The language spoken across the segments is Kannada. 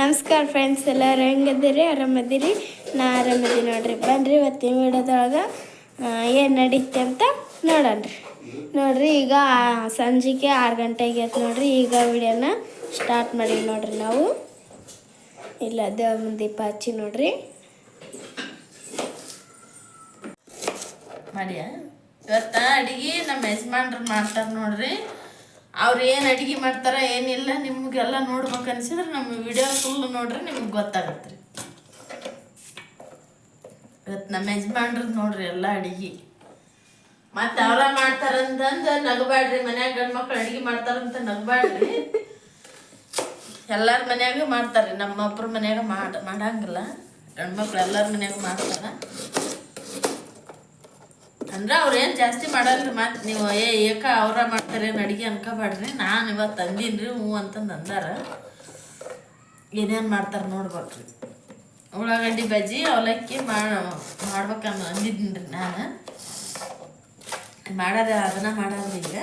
ನಮಸ್ಕಾರ ಫ್ರೆಂಡ್ಸ್ ಎಲ್ಲರೂ ಹೆಂಗದಿರಿ ಆರಾಮದಿರಿ? ನಾ ಆರಾಮದಿ ನೋಡ್ರಿ. ಬನ್ರಿ ಇವತ್ತಿನ ವಿಡಿಯೋದೊಳಗೆ ಏನು ನಡೀತೆ ಅಂತ ನೋಡೋಣ್ರಿ. ನೋಡ್ರಿ, ಈಗ ಸಂಜೆಗೆ ಆರು ಗಂಟೆಗೆ ಆಯ್ತು ನೋಡ್ರಿ. ಈಗ ವಿಡಿಯೋನ ಸ್ಟಾರ್ಟ್ ಮಾಡೀವಿ ನೋಡ್ರಿ ನಾವು. ಇಲ್ಲ ದೇವ್ರ ದೀಪ ಹಚ್ಚಿ ನೋಡ್ರಿ. ಮಾಡಿಯ? ಇವತ್ತ ಅಡಿಗೆ ನಮ್ಮ ಯಜಮಾನ್ರು ಮಾಡ್ತಾರೆ ನೋಡ್ರಿ. ಅವ್ರು ಏನು ಅಡುಗೆ ಮಾಡ್ತಾರ, ಏನಿಲ್ಲ, ನಿಮಗೆಲ್ಲ ನೋಡ್ಬೇಕು ಅನ್ಸಿದ್ರೆ ನಮ್ಮ ವಿಡಿಯೋ ಫುಲ್ ನೋಡ್ರಿ ನಿಮ್ಗೆ ಗೊತ್ತಾಗತ್ತೆ. ರೀ ಇವತ್ತು ನಮ್ಮ ಯಜಮಾನ್ರು ನೋಡ್ರಿ ಎಲ್ಲ ಅಡುಗೆ. ಮತ್ತೆ ಅವ್ರ ಮಾಡ್ತಾರಂತಂದು ನಗಬೇಡ್ರಿ ಮನ್ಯಾಗ ಗಂಡು ಮಕ್ಳು ಅಡುಗೆ ಮಾಡ್ತಾರಂತ ನಗಬೇಡ್ರಿ ಎಲ್ಲಾರ ಮನ್ಯಾಗ ಮಾಡ್ತಾರ್ರಿ ನಮ್ಮ ಅಪ್ಪರ ಮನ್ಯಾಗ ಮಾಡ ಮಾಡಂಗಿಲ್ಲ. ಗಂಡು ಮಕ್ಳು ಎಲ್ಲರ ಮನ್ಯಾಗ ಮಾಡ್ತಾರ. ಅಂದ್ರೆ ಅವ್ರು ಏನು ಜಾಸ್ತಿ ಮಾಡಲ್ರಿ ಮತ್ತೆ ನೀವು ಏ ಏಕ ಅವ್ರ ಮಾಡ್ತಾರೆ ಅಡಿಗೆ ಅನ್ಕೋಬೇಡ್ರಿ ನಾನು ಇವತ್ತು ತಂದೀನಿ ಹ್ಞೂ ಅಂತಂದು ಅಂದಾರ. ಏನೇನು ಮಾಡ್ತಾರೆ ನೋಡ್ಬೇಕ್ರಿ. ಉಳ್ಳಾಗಡ್ಡಿ ಬಜ್ಜಿ ಅವಲಕ್ಕಿ ಮಾಡ ಮಾಡ್ಬೇಕನ್ನ ಅಂದಿದ್ದೀನಿ ರೀ ನಾನು. ಮಾಡಾರ ಅದನ್ನ ಮಾಡಾರ್ರಿ ಈಗ.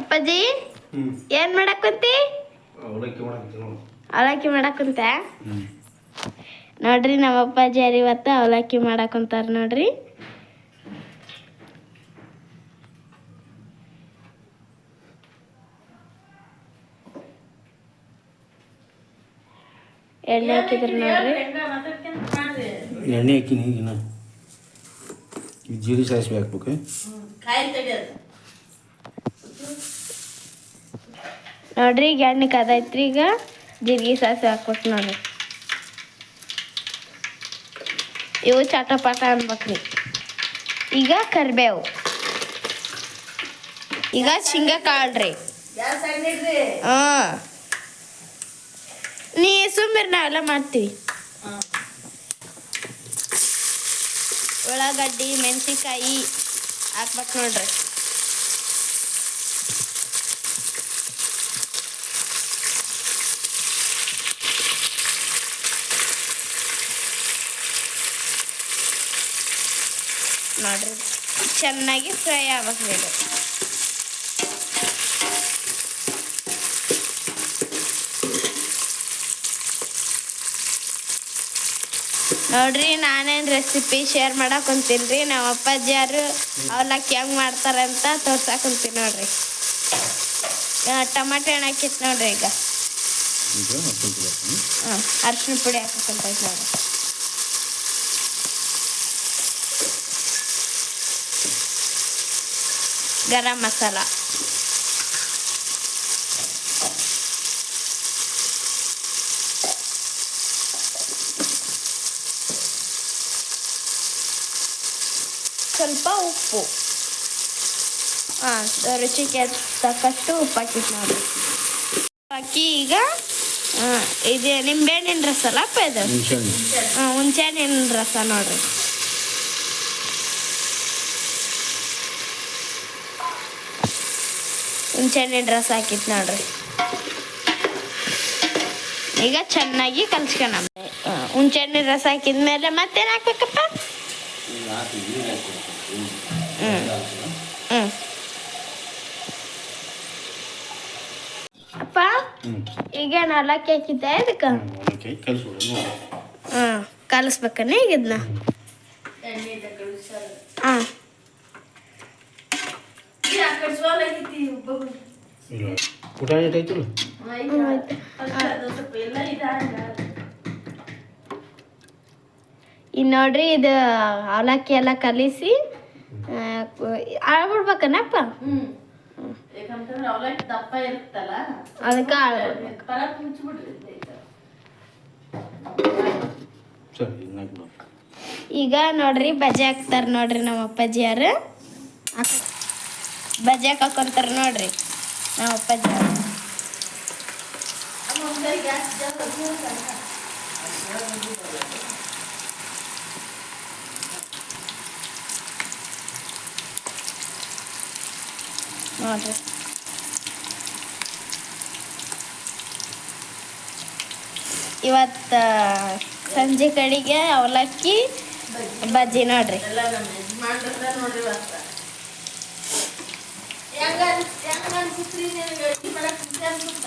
ಅಪ್ಪಾಜಿ ಏನ್ ಏನು ಮಾಡಕ್ಕಂತಿ ಅವಲಕ್ಕಿ ಮಾಡಕ್ಕೆ ನೋಡು. ಅವಲಕ್ಕಿ ಮಾಡಕ್ಕಂತ ನೋಡ್ರಿ ನಮ್ಮ ಅಪ್ಪಾಜಿ ಅರಿವತ್ತ ಇವತ್ತು ಅವಲಕ್ಕಿ ಮಾಡಾಕುಂತಾರ ನೋಡ್ರಿ. ಎಣ್ಣೆ ಹಾಕಿದ್ರು ನೋಡ್ರಿ. ಎಣ್ಣೆ ಹಾಕಿನಿ ಈಗಿನ ಜೀರಿಗೆ ಸಾಸಿವೆ ಹಾಕ್ಬೇಕು. ನೋಡ್ರಿ, ಈಗ ಎಣ್ಣೆ ಕದೈತ್ರಿ ಈಗ ಜೀರಿಗೆ ಸಾಸಿವೆ ಹಾಕ್ಬೇಕು ನೋಡ್ರಿ. ಇವು ಚಟಪಟ ಅನ್ಬೇಕ್ರಿ. ಈಗ ಕರಿಬೇವು. ಈಗ ಶೇಂಗಾ ಕಾಳ್ರಿ ಹಾಂ. ನೀ ಸುಮ್ಮಿರಿ ನಾವೆಲ್ಲ ಮಾಡ್ತೀವಿ. ಉಳ್ಳಾಗಡ್ಡಿ, ಮೆಣಸಿನ್ಕಾಯಿ ಹಾಕ್ಬೇಕು ನೋಡ್ರಿ. ಚೆನ್ನಾಗಿ ಫ್ರೈ ಆಗ್ಬೇಕು ನೋಡ್ರಿ ನಾನೇನು ರೆಸಿಪಿ ಶೇರ್ ಮಾಡಕ್ ಕುಂತೀನಿ ನಮ್ಮ ಅಪ್ಪಾಜಿ ಯಾರು ಅವಲಕ್ಕಿ ಹೆಂಗ್ ಮಾಡ್ತಾರೆ ಅಂತ ತೋರ್ಸಕ್ ಕುಂತೀನಿ ನೋಡ್ರಿ. ಟಮಾಟೆ ಹಣ್ಣು ಹಾಕಿತ್ತು ನೋಡ್ರಿ ಈಗ. ಹಾಂ ಅರ್ಶಿನ ಪುಡಿ ಹಾಕಕ್ಕಂತೈತೆ ನೋಡ್ರಿ. ಗರಂ ಮಸಾಲ. ಸ್ವಲ್ಪ ಉಪ್ಪು. ಹಾಂ ರುಚಿಗೆ ತಕ್ಕಷ್ಟು ಉಪ್ಪು ಹಾಕಿತ್ತು ನೋಡ್ರಿ ಹಾಕಿ ಈಗ ಇದು ನಿಂಬೆಹಣ್ಣಿನ ರಸ ಅಲ್ಲಪ್ಪ ಇದು? ಹುಣ್ಸೆ ಹಣ್ಣು. ಹಾಂ ಹುಂಚೆಹಣ್ಣಿನ ರಸ ನೋಡ್ರಿ. ಹುಂಚೆಹಣ್ಣಿನ ರಸ ಹಾಕಿತ್ತು ನೋಡ್ರಿ. ಈಗ ಚೆನ್ನಾಗಿ ಕಲ್ಸ್ಕೊಳ ಹುಂಚೆಹಣ್ಣಿನ ರಸ ಹಾಕಿದ್ಮೇಲೆ ಮತ್ತೇನು ಹಾಕ್ಬೇಕಪ್ಪ? ಹ್ಞೂ ಹ್ಞೂ ಅಪ್ಪ ಈಗ ನಾಲ್ಕು ಹಾಕಿದ್ದೆ ಇದಕ್ಕೆ ಹ್ಮ್, ಅವಲಕ್ಕಿ ಕಲಿಸ್ಬಿಡು ನೋಡು. ಹಾಂ ಕಲಿಸ್ಬೇಕನ್ನ ಈಗ ಇದನ್ನ ಹಾಂ ಇಲ್ಲ. ಊಟ ಇನ್ನು ನೋಡ್ರಿ ಇದು ಅವಲಕ್ಕಿ ಎಲ್ಲ ಕಲಿಸಿ ಇರುತ್ತಲ್ಲ ಅದಕ್ಕೆ ಇದು. ಈಗ ನೋಡ್ರಿ ಬಜೆ ಹಾಕ್ತಾರ ನೋಡ್ರಿ ನಮ್ಮ ಅಪ್ಪಾಜಿಯಾರು ಬಜೆ ಹಾಕೊಂತಾರ ನೋಡ್ರಿ. ಜಾಸ್ತಿ ಹಚ್ಚಿಬಿಡ್ತಾರ. ನೋಡ್ರಿ. ಇವತ್ತು ಸಂಜೆ ಕಡೆಗೆ ಅವಲಕ್ಕಿ ಬಜ್ಜಿ ನೋಡ್ರಿ ಎಲ್ಲ ನಮ್ಮ ಯಜಮಾನ್ರದ ನೋಡ್ರಿ ಇವತ್ತ ಹೆಂಗ ಹೆಂಗ ಅನ್ಸುತ್ರಿ ನಿನಗೆ ಅಡ್ಗೆ ಮಾಡಕ್ ಖುಷಿ ಅನ್ಸುತ್ತ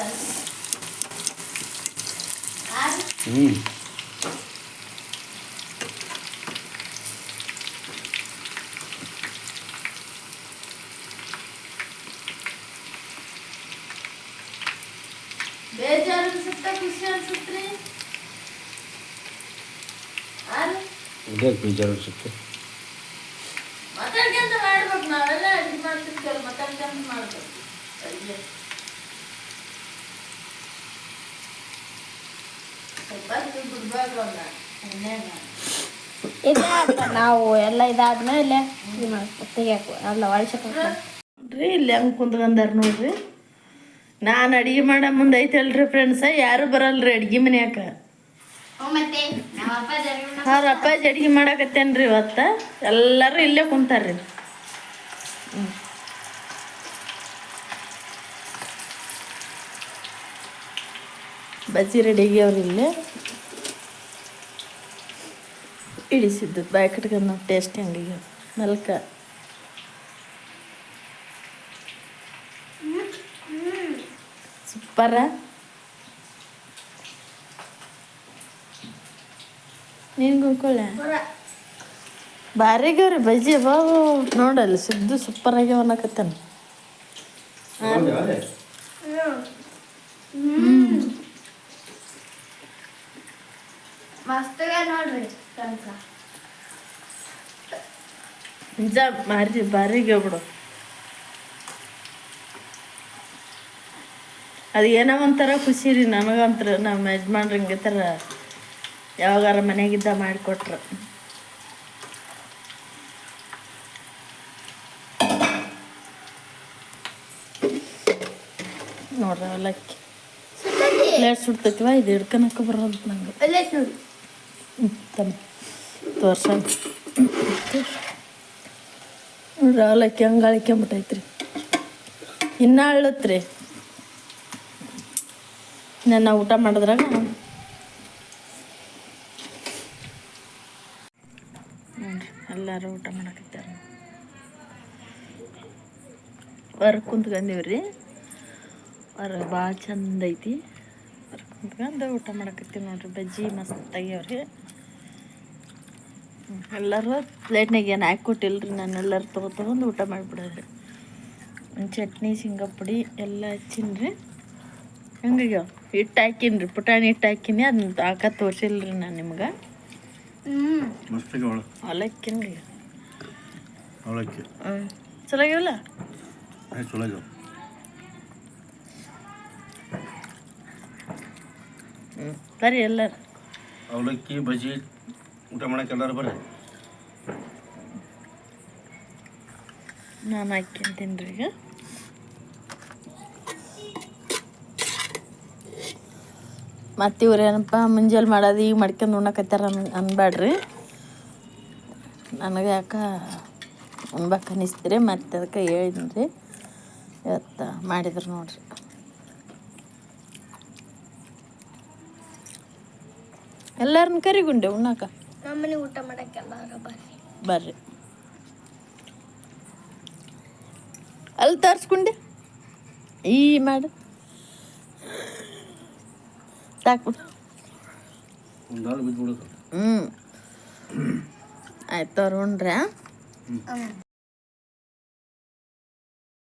ಹ್ಞೂ ಬೇಜಾರು ಅನ್ಸುತ್ತ ಖುಷಿ ಅನ್ಸುತ್ರಿ ಆರು ಇದೇ ಬೇಜಾರು ಅನ್ಸುತ್ತೆ ಮಾತಾಡ್ಕೊಂತ ಮಾಡ್ಬೇಕು ನಾವೆಲ್ಲ ಅಡ್ಗೆ ಮಾಡ್ತಿರ್ತೀವಲ್ಲ ಮಾತಾಡ್ಕೊಂತ ಮಾಡ್ಬೇಕು ಅಡ್ಗೆ ಸ್ವಲ್ಪ ಹೊತ್ತು ಬಿಡ್ಬೇಕು ಅವ್ನ ಎಣ್ಣೆಗ ಇದೇ ನಾವು ಎಲ್ಲ ಇದಾದ್ಮೇಲೆ ಇದು ಮಾಡ್ಕೊ ತೆಗಿಯಾಕು ಎಲ್ಲ ಒಳಸಕ್ಕೆ ನೋಡ್ರಿ ಇಲ್ಲಿ ಹೆಂಗೆ ಕುಂತ್ಕೊಂಡಾರ ನೋಡ್ರಿ. ನಾನು ಅಡಿಗೆ ಮಾಡೋ ಮುಂದೆ ಐತಲ್ರಿ ಫ್ರೆಂಡ್ಸ ಯಾರು ಬರಲ್ರಿ ಅಡ್ಗೆ ಮನ್ಯಾಕ? ಅವ್ರ ಅಪ್ಪಾಜಿ ಅಡ್ಗೆ ಮಾಡಾಕತ್ತೇನ್ರಿ ಇವತ್ತ? ಎಲ್ಲರೂ ಇಲ್ಲೇ ಕುಂತಾರ್ರಿ. ಹ್ಮ್. ಬಜ್ಜಿ ರೆಡಿಗೆ ಅವ್ರು ಇಲ್ಲೇ ಇಳಿಸಿದ್ದು. ಬಾಯ್ ಕಟ್ಕೊಂಡು ನಾವು ಟೇಸ್ಟ್ ಅಂಗಡಿಗೆ ಮಲ್ಕ ಸೂಪರ. ನೀನು ಗುಂಕೊಳ್ಳೆ ಭಾರಿ ಆಗ್ಯಾವ್ರಿ ಬಜ್ಜಿ. ಬಾವು ನೋಡಲ್ಲ ಸಿದ್ದು ಸೂಪರ್ ಆಗ್ಯಾವ ಅನ್ನಕತ್ತಾನ. ಮಸ್ತ್ ನೋಡ್ರಿ ಕನ್ಸ ನಿಜ ಆಗ್ಯಾವ ಬಿಡು ಅದು ಏನೋ ಒಂಥರ ಖುಷಿ ರೀ ನನಗಂತ್ರ ನಮ್ಮ ಯಜಮಾನ್ರು ಹಿಂಗೆ ಥರ ಯಾವಾಗಾರ ಮನೆಗಿದ್ದ ಮಾಡಿಕೊಟ್ರು. ನೋಡ್ರಿ ಅವಲಕ್ಕಿ. ಪ್ಲೇಟ್ ಸುಡ್ತೈತಿವ ಇದು ಹಿಡ್ಕೊಳಕ್ಕೆ ಬರೋದು ನಂಗೆ ಅಲ್ಲೇ ನೋಡಿ ಹ್ಮ್, ತಮ್ಮ ತೋರ್ಸ ನೋಡ್ರಿ ಅವಲಕ್ಕಿ ಹಂಗೆ ಅಳಿಕೊಂಬಿಟ್ಟೈತ್ರಿ ಇನ್ನೂ ಅಳತ್ರಿ. ನನ್ನ ಊಟ ಮಾಡಿದ್ರಾಗ ಎಲ್ಲರೂ ಊಟ ಮಾಡಕತ್ತಾರ ಹೊರಗೆ ಕುಂತ್ಕಂದೀವ್ರಿ. ಹೊರಗೆ ಭಾಳ ಚಂದ ಐತಿ. ಕುಂತ್ಕೊಂಡು ಊಟ ಮಾಡಕತ್ತೀವಿ ನೋಡ್ರಿ ಬಜ್ಜಿ ಮಸ್ತ್ ಆಗ್ಯಾವ್ರಿ ಎಲ್ಲರೂ ಪ್ಲೇಟ್ನಾಗ ಏನು ಹಾಕಿ ಕೊಟ್ಟಿಲ್ರಿ ನಾನು ಎಲ್ಲರೂ ತೊಗೊ ತೊಗೊಂಡು ಊಟ ಮಾಡಿಬಿಡೋರಿ ಚಟ್ನಿ ಶೇಂಗಾ ಪುಡಿ ಎಲ್ಲ ಹಚ್ಚಿನ್ರಿ. ಹಂಗಾಗ್ಯಾವ ಹಿಟ್ಟು ಹಾಕಿನ್ರಿ ಪುಟಾಣಿ ಹಿಟ್ಟು ಹಾಕಿನಿ ಅದನ್ನ ಹಾಕ ತೋರಿಸಿಲ್ರಿ ನಾನು ನಿಮ್ಗೆ. ಒಳ ಅವಲಕ್ಕಿ. ಹ್ಞೂ ಚಲೋ ಆಗ್ಯಾವಲ್ಲ? ಚಲೋ ಆಗ್ಯಾವ. ಹ್ಞೂ ಬರ್ರಿ ಎಲ್ಲರು ಅವಲಕ್ಕಿ ಬಜ್ಜಿ ಊಟ ಮಾಡಕ್ಕೆ ಎಲ್ಲರೂ ಬರ್ರಿ. ನಾನು ಹಾಕ್ಯಂತೀನಿ ರೀ ಈಗ. ಮತ್ತೆ ಇವ್ರು ಏನಪ್ಪ ಮುಂಜಾನೆ ಮಾಡೋದು ಈಗ ಮಾಡ್ಕೊಂಡು ಉಣ್ಣಕತ್ತಾರ ಅನ್ ಅನ್ಬೇಡ್ರಿ ನನಗೆ ಯಾಕೆ ಉಣ್ಬೇಕು ಅನ್ನಿಸ್ತೀರಿ ಮತ್ತೆ ಅದಕ್ಕೆ ಹೇಳಿದ್ರಿ ಇವತ್ತು ಮಾಡಿದ್ರು ನೋಡ್ರಿ. ಎಲ್ಲರನ್ನ ಕರಿಗುಂಡೆ ಉಣ್ಣಾಕ? ನಮ್ಮನೆ ಊಟ ಮಾಡಕ್ಕೆಲ್ಲ ಬರ್ರಿ. ಬರ್ರಿ. ಅಲ್ಲಿ ತರ್ಸ್ಕೊಂಡೆ? ಈ ಮಾಡು. ಸಾಕ್ಬಿಡು ಹ್ಞೂ ಆಯ್ತು ಅವ್ರು ಹ್ಞೂ